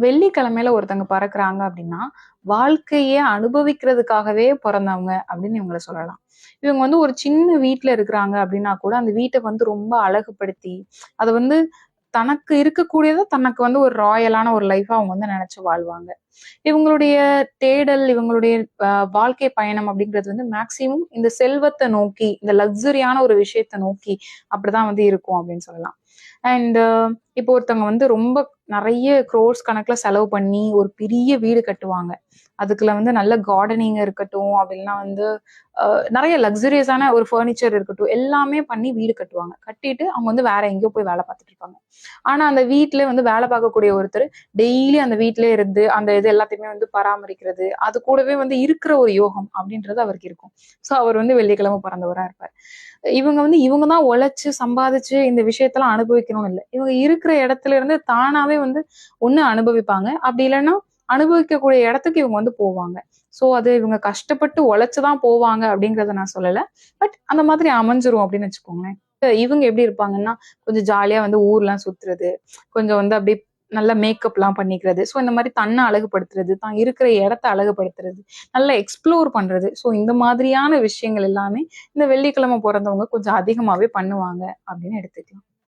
வெள்ளிக்கிழமையில ஒருத்தங்க பிறக்குறாங்க அப்படின்னா வாழ்க்கையே அனுபவிக்கிறதுக்காகவே பிறந்தவங்க அப்படின்னு இவங்களை சொல்லலாம். இவங்க வந்து ஒரு சின்ன வீட்டுல இருக்கிறாங்க அப்படின்னா கூட அந்த வீட்டை வந்து ரொம்ப அழகுபடுத்தி அதை வந்து தனக்கு இருக்கக்கூடியதை தனக்கு வந்து ஒரு ராயலான ஒரு லைஃபா அவங்க வந்து நினைச்சு வாழ்வாங்க. இவங்களுடைய தேடல் இவங்களுடைய வாழ்க்கை பயணம் அப்படிங்கிறது வந்து மேக்சிமம் இந்த செல்வத்தை நோக்கி இந்த லக்ஸரியான ஒரு விஷயத்தை நோக்கி அப்படிதான் வந்து இருக்கும் அப்படின்னு சொல்லலாம். அண்ட் uh, இப்போ ஒருத்தவங்க வந்து ரொம்ப நிறைய க்ரோர்ஸ் கணக்குல செலவு பண்ணி ஒரு பெரிய வீடு கட்டுவாங்க. அதுக்குள்ள வந்து நல்ல கார்டனிங் இருக்கட்டும் அப்படின்னா வந்து அஹ், நிறைய லக்ஸுரியஸான ஒரு ஃபர்னிச்சர் இருக்கட்டும் எல்லாமே பண்ணி வீடு கட்டுவாங்க. கட்டிட்டு அவங்க வந்து வேற எங்கேயோ போய் வேலை பார்த்துட்டு இருப்பாங்க. ஆனா அந்த வீட்டிலே வந்து வேலை பார்க்கக்கூடிய ஒருத்தர் டெய்லி அந்த வீட்டிலே இருந்து அந்த இது எல்லாத்தையுமே வந்து பராமரிக்கிறது அது கூடவே வந்து இருக்கிற ஒரு யோகம் அப்படின்றது அவருக்கு இருக்கும். ஸோ அவர் வந்து வெள்ளிக்கிழமை பிறந்தவரா இருப்பார். இவங்க வந்து இவங்க தான் உழைச்சு சம்பாதிச்சு இந்த விஷயத்தெல்லாம் அனுபவிக்கணும்னு இல்லை. இவங்க இருக்கிற இடத்துல இருந்து தானாவே வந்து ஒண்ணு அனுபவிப்பாங்க. அப்படி இல்லைன்னா அனுபவிக்கக்கூடிய இடத்துக்கு இவங்க வந்து போவாங்க. ஸோ அது இவங்க கஷ்டப்பட்டு உழைச்சுதான் போவாங்க அப்படிங்கறத நான் சொல்லல. பட் அந்த மாதிரி அமைஞ்சிரும் அப்படின்னு வச்சுக்கோங்களேன். இவங்க எப்படி இருப்பாங்கன்னா கொஞ்சம் ஜாலியா வந்து ஊர்லாம் சுத்துறது கொஞ்சம் வந்து அப்படியே நல்ல மேக்கப்லாம் பண்ணிக்கிறது. ஸோ இந்த மாதிரி தன்னை அழகுபடுத்துறது தான் இருக்கிற இடத்த அழகுபடுத்துறது நல்லா எக்ஸ்ப்ளோர் பண்றது. ஸோ இந்த மாதிரியான விஷயங்கள் எல்லாமே இந்த வெள்ளிக்கிழமை பிறந்தவங்க கொஞ்சம் அதிகமாவே பண்ணுவாங்க அப்படின்னு எடுத்துக்கலாம்.